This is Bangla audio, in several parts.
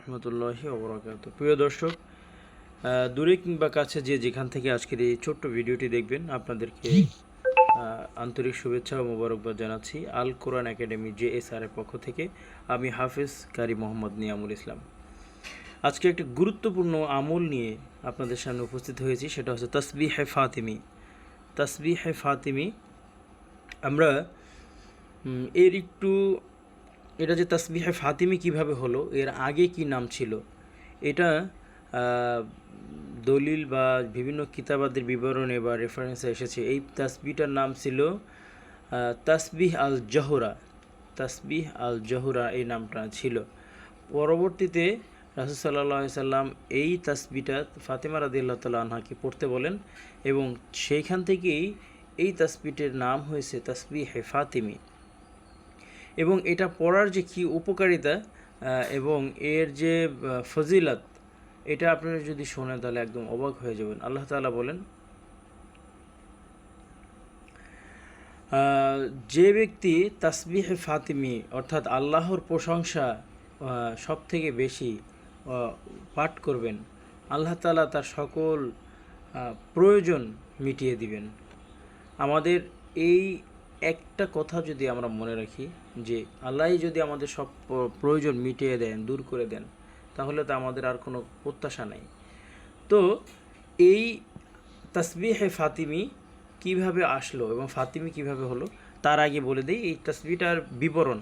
রহমতুল্লাহি ওবরাকাত। প্রিয় দর্শক দূরে কিংবা কাছে যে যেখান থেকে আজকের এই ছোট্ট ভিডিওটি দেখবেন, আপনাদেরকে আন্তরিক শুভেচ্ছা ও মোবারকবাদ জানাচ্ছি Al Quran academy J S R এর পক্ষ থেকে। আমি হাফিজ কারি মোহাম্মদ নিয়ামুল ইসলাম। আজকে একটি গুরুত্বপূর্ণ আমল নিয়ে আপনাদের সামনে উপস্থিত হয়েছি, সেটা হচ্ছে তসবি হে ফাতিমি। তসবি হে ফাতিমি, আমরা এর একটু এটা যে তসবিহে ফাতিমি কীভাবে হলো, এর আগে কি নাম ছিল, এটা দলিল বা বিভিন্ন কিতাবাদের বিবরণে বা রেফারেন্সে এসেছে। এই তাসবিটার নাম ছিল তাসবিহ আল জহরা তাসবিহ আল জহরা এই নামটা ছিল। পরবর্তীতে রাসুল সাল্লাম এই তাসবিটা ফাতেমা রাদিল্লাহ তাল্লাহ আনহাকে পড়তে বলেন এবং সেইখান থেকেই এই তাসবিটের নাম হয়েছে তাসবিহ ফাতিমি। এবং এটা পড়ার যে কি উপকারিতা এবং এর যে ফজিলত, এটা আপনারা যদি শোনেন তাহলে একদম অবাক হয়ে যাবেন। আল্লাহ তালা বলেন যে ব্যক্তি তাসবিহে ফাতিমি, অর্থাৎ আল্লাহর প্রশংসা সব থেকে বেশি পাঠ করবেন, আল্লাহ তালা তার সকল প্রয়োজন মিটিয়ে দিবেন। আমাদের এই একটা কথা যদি আমরা মনে রাখি যে আল্লাহই যদি আমাদের সব প্রয়োজন মিটিয়ে দেন, দূর করে দেন, তাহলে তো আমাদের আর কোনো প্রত্যাশা নাই। তো এই তাসবিহে ফাতিমি কীভাবে আসলো এবং ফাতিমি কীভাবে হলো, তার আগে বলে দিই, এই তাসবিটার বিবরণ।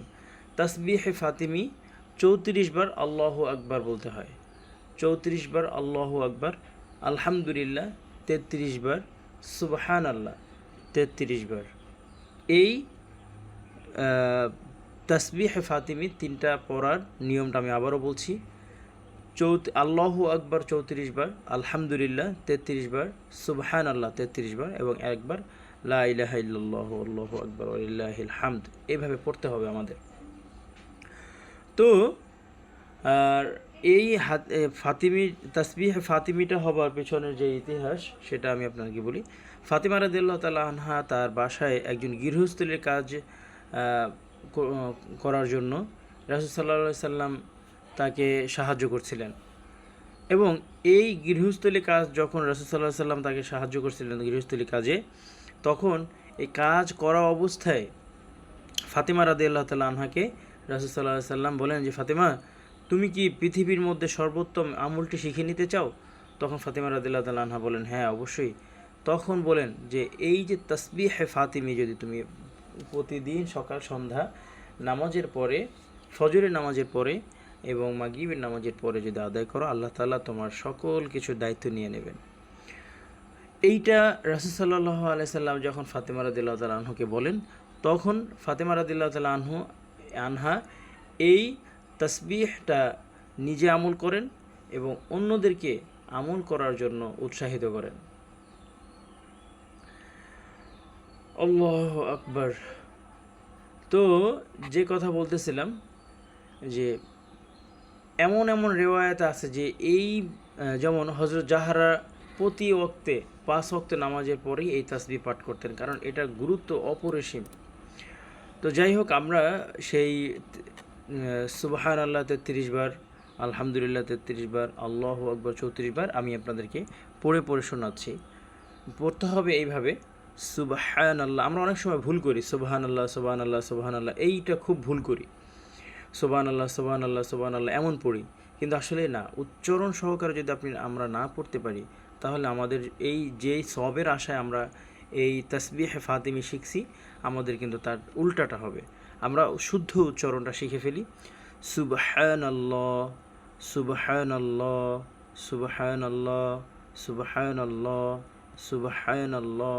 তাসবিহে ফাতিমি চৌত্রিশ বার আল্লাহ আকবার বলতে হয়। চৌত্রিশ বার আল্লাহ আকবার, আলহামদুলিল্লাহ, তেত্রিশ বার সুবহান আল্লাহ তেত্রিশ বার। এই তসবিহ ফাতিমি তিনটা পড়ার নিয়মটা আমি আবারও বলছি। চৌত, আল্লাহ আকবার চৌত্রিশ বার, আলহামদুলিল্লাহ তেত্রিশ বার সুবহান আল্লাহ তেত্রিশ বার এবং একবার লা আল্লাহু আকবার হামদ এইভাবে পড়তে হবে আমাদের। তো, আর এই হাত ফাতিমি, তাসবিহ ফাতিমিটা হবার পেছনের যে ইতিহাস, সেটা আমি আপনাকে বলি। ফাতিমা রাদিল্লাহ তালা আনহা তার বাসায় একজন গৃহস্থলীর কাজ করার জন্য রাসুল সাল্লাহ সাল্লাম তাকে সাহায্য করছিলেন। এবং এই গৃহস্থলী কাজ যখন রাসুল সাল্লাহ সাল্লাম তাকে সাহায্য করছিলেন গৃহস্থলী কাজে, তখন এই কাজ করা অবস্থায় ফাতেমা রাদি আল্লাহ তালা আনহাকে রাসুল সাল্লাহ সাল্লাম বলেন যে, ফাতেমা, তুমি কি পৃথিবীর মধ্যে সর্বোত্তম আমলটি শিখে নিতে চাও? তখন ফাতেমা রাদিল্লাহ তালা আনহা বলেন হ্যাঁ অবশ্যই। তখন বলেন যে, এই যে তসবিহ ফাতিমি যদি তুমি প্রতিদিন সকাল, সন্ধ্যা নামাজের পরে, ফজরের নামাজের পরে এবং মাগিবের নামাজের পরে যদি আদায় করো, আল্লাহ তাআলা তোমার সকল কিছুর দায়িত্ব নিয়ে নেবেন। এইটা রাসুল সাল্লাহ আলাইসাল্লাম যখন ফাতেমা রাদিল্লাহ তালা আনহুকে বলেন, তখন ফাতেমা রাদিল্লাহ তালা আনহু, আনহা এই তসবিহটা নিজে আমল করেন এবং অন্যদেরকে আমল করার জন্য উৎসাহিত করেন। আল্লাহ আকবার। তো যে কথা বলতেছিলাম যে এমন এমন রেওয়ায়ত আছে যে এই যেমন হজরত জাহারা প্রতি ওক্তে পাঁচ ওক্ত নামাজের পরেই এই তাসবি পাঠ করতেন, কারণ এটার গুরুত্ব অপরিসীম। তো যাই হোক, আমরা সেই সুবাহান আল্লাহ তেত্রিশ বার, আলহামদুলিল্লাহ তেত্রিশ বার, আল্লাহ আকবর চৌত্রিশ বার আমি আপনাদেরকে পড়ে পড়ে শোনাচ্ছি। পড়তে হবে এইভাবে। সুবাহান আল্লাহ আমরা অনেক সময় ভুল করি সুবাহান আল্লাহ সুবাহান আল্লাহ সুবাহান আল্লাহ এইটা খুব ভুল করি। সোবান আল্লাহ সোবান আল্লাহ সোবান আল্লাহ এমন পড়ি। কিন্তু আসলে না, উচ্চারণ সহকারে যদি আপনি আমরা না পড়তে পারি, তাহলে আমাদের এই যেই সবের আশায় আমরা এই তসবিহ ফাতিমি শিখছি, আমাদের কিন্তু তার উল্টাটা হবে। আমরা শুদ্ধ উচ্চারণটা শিখে ফেলি সুবহান আল্লাহ সুবহান আল্লাহ সুবহান আল্লাহ সুবহান আল্লাহ সুবহান আল্লাহ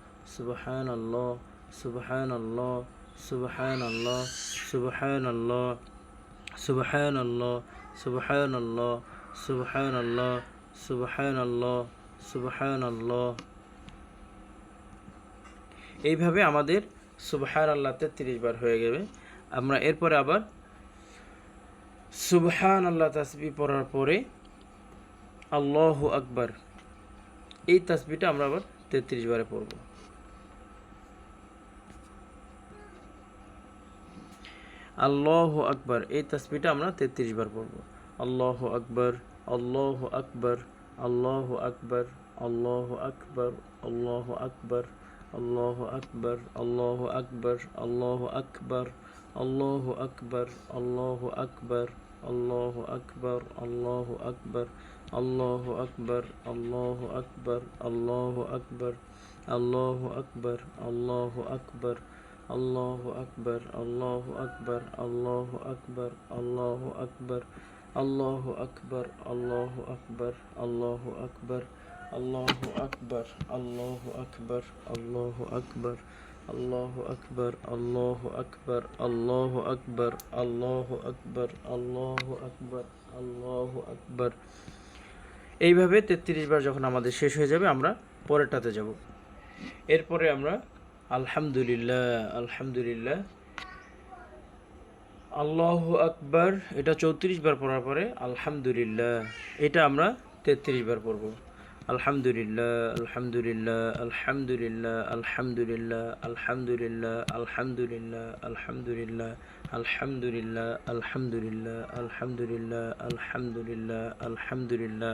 সুবহান আল্লাহ সুবহান আল্লাহ সুবহান আল্লাহ সুবহান আল্লাহ সুবহান আল্লাহ সুবহান এইভাবে আমাদের সুবহান আল্লাহ তেত্রিশ বার হয়ে যাবে আমরা এরপরে আবার সুবহান আল্লাহ তাসবি পড়ার পরে আল্লাহ আকবার, এই তাসবিটা আমরা আবার তেত্রিশ বারে পড়ব। আল্লাহ আকবার এই তাসবিটা আমরা তেত্রিশ বার পড়ব আল্লাহ আকবার আল্লাহ আকবার আল্লাহ আকবার আল্লাহ আকবার আল্লাহ আকবার আল্লাহ আকবার আল্লাহ আকবার আল্লাহ আকবার আল্লাহ আকবার আল্লাহ আকবার আল্লাহ আকবার আল্লাহ আকবার আল্লাহ আকবার আল্লাহ আকবার আল্লাহ আকবার আল্লাহ আকবার আল্লাহ আকবার আল্লাহ আকবর আল্লাহ আকবর আল্লাহ আকবর আল্লাহ আকবর আল্লাহ আকবর আল্লাহ আকবর আল্লাহ আকবর আল্লাহ আকবর আল্লাহ আকবর আল্লাহ আকবর আল্লাহ আকবর আল্লাহ আকবর আল্লাহ আকবর আল্লাহ আকবর আল্লাহ আকবর আল্লাহ আকবর এইভাবে তেত্রিশ বার যখন আমাদের শেষ হয়ে যাবে আমরা পরেরটাতে যাব এরপরে আমরা আলহামদুলিল্লাহ আলহামদুলিল্লাহ আল্লাহ আকবার এটা চৌত্রিশ বার পড়ার পরে আলহামদুলিল্লাহ এটা আমরা তেত্রিশ বার পড়ব আলহামদুলিল্লাহ আলহামদুলিল্লাহ আলহামদুলিল্লাহ আলহামদুলিল্লাহ আলহামদুলিল্লাহ আলহামদুলিল্লাহ আলহামদুলিল্লাহ আলহামদুলিল্লাহ আলহামদুলিল্লাহ আলহামদুলিল্লাহ আলহামদুলিল্লাহ আলহামদুলিল্লাহ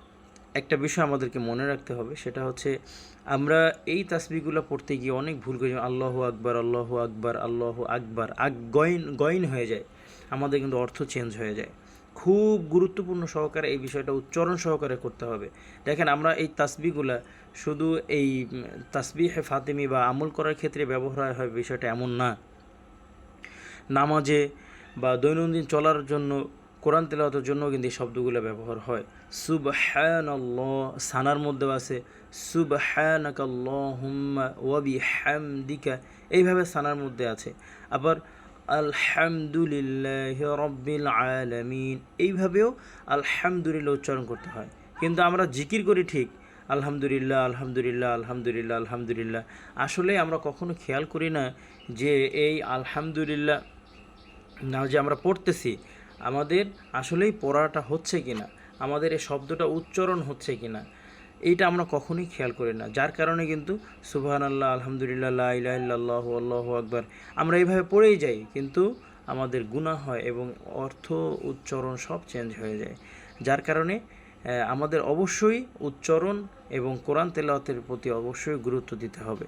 একটা বিষয় আমাদেরকে মনে রাখতে হবে, সেটা হচ্ছে আমরা এই তাসবিগুলো পড়তে গিয়ে অনেক ভুল করি আল্লাহ আকবার আল্লাহ আকবার আল্লাহ আকবার, আগ গয়ন গয়ন হয়ে যায়, আমাদের কিন্তু অর্থ চেঞ্জ হয়ে যায়। খুব গুরুত্বপূর্ণ সহকারে এই বিষয়টা উচ্চারণ সহকারে করতে হবে। দেখেন আমরা এই তাসবিগুলা শুধু এই তাসবিহে ফাতেমি বা আমল করার ক্ষেত্রে ব্যবহার হয়, বিষয়টা এমন না। নামাজে বা দৈনন্দিন চলার জন্য কোরআন তেলাওয়াতের জন্য কিন্তু এই শব্দগুলো ব্যবহার হয়। সুবহান সানার মধ্যেও আছে, সুবহানাকাল্লাহুম্মা ওয়া বিহামদিকা, এইভাবে সানার মধ্যে আছে। আবার আলহামদুলিল্লাহ রব্বিল আলামিন, এইভাবেও আলহামদুলিল্লাহ উচ্চারণ করতে হয়। কিন্তু আমরা জিকির করি ঠিক, আলহামদুলিল্লাহ আলহামদুলিল্লাহ আলহামদুলিল্লাহ আলহামদুলিল্লাহ। আসলে আমরা কখনো খেয়াল করি না যে এই আলহামদুলিল্লাহ, না যে আমরা পড়তেছি আমাদের আসলেই পড়াটা হচ্ছে কি না আমাদের এই শব্দটা উচ্চারণ হচ্ছে কি না এইটা আমরা কখনোই খেয়াল করি না। যার কারণে কিন্তু সুবহান আল্লাহ আলহামদুলিল্লাহ ইলাহা আল্লাহু আকবার, আমরা এইভাবে পড়েই যাই, কিন্তু আমাদের গুনাহ হয় এবং অর্থ উচ্চারণ সব চেঞ্জ হয়ে যায়। যার কারণে আমাদের অবশ্যই উচ্চারণ এবং কোরআন তেলাওয়াতের প্রতি অবশ্যই গুরুত্ব দিতে হবে।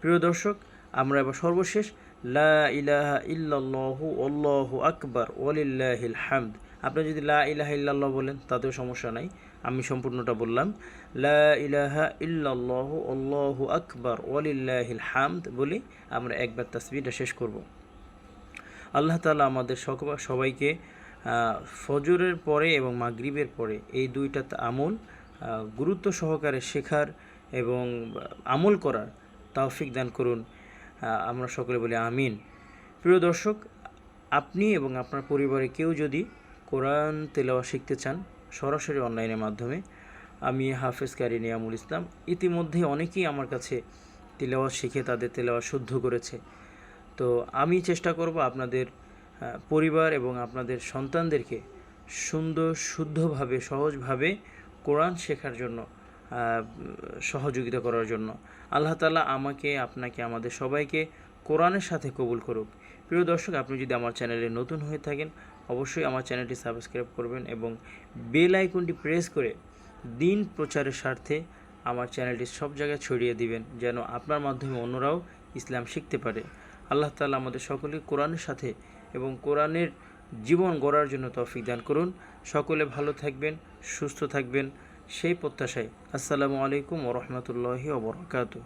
প্রিয় দর্শক, আমরা এবার সর্বশেষ লা ইলাহা ইল্লাল্লাহু আল্লাহু আকবার, ওয়ালিল্লাহিল হামদ। আপনি যদি লা ইলাহা ইল্লাল্লাহ বলেন, তাতেও সমস্যা নাই। আমি সম্পূর্ণটা বললাম। লা ইলাহা ইল্লাল্লাহু আল্লাহু আকবার, ওয়ালিল্লাহিল হামদ বলি আমরা একবার তাসবিহটা শেষ করব। আল্লাহ তাআলা আমাদের সবাইকে ফজরের পরে এবং মাগরিবের পরে এই দুইটা আমল গুরুত্ব সহকারে শেখার এবং আমল করার তৌফিক দান করুন। আমরা সকলে বলি আমিন। প্রিয় দর্শক, আপনি এবং আপনার পরিবারে কেউ যদি কোরআন তেলাওয়া শিখতে চান, সরাসরি অনলাইনের মাধ্যমে, আমি হাফেজ কারি নিয়ামুল ইসলাম, ইতিমধ্যে অনেকেই আমার কাছে তেলাওয়া শিখে তাদের তেলাওয়া শুদ্ধ করেছে। তো আমি চেষ্টা করব আপনাদের পরিবার এবং আপনাদের সন্তানদেরকে সুন্দর, শুদ্ধভাবে, সহজভাবে কোরআন শেখার জন্য সহযোগিতা করার জন্য। আল্লাহ তালা আমাকে, আপনাকে, আমাদের সবাইকে কোরআনের সাথে কবুল করুক। প্রিয় দর্শক, আপনি যদি আমার চ্যানেলে নতুন হয়ে থাকেন, অবশ্যই আমার চ্যানেলটি সাবস্ক্রাইব করবেন এবং বেল আইকনটি প্রেস করে দিন প্রচারের স্বার্থে আমার চ্যানেলটি সব জায়গায় ছড়িয়ে দিবেন, যেন আপনার মাধ্যমে অন্যরাও ইসলাম শিখতে পারে। আল্লাহ তালা আমাদের সকলকে কোরআনের সাথে এবং কোরআনের জীবন গড়ার জন্য তৌফিক দান করুন। সকলে ভালো থাকবেন, সুস্থ থাকবেন। সেই প্রত্যাশায় আসসালামু আলাইকুম ওরহমতুল্লাহি ওবরাকাতু।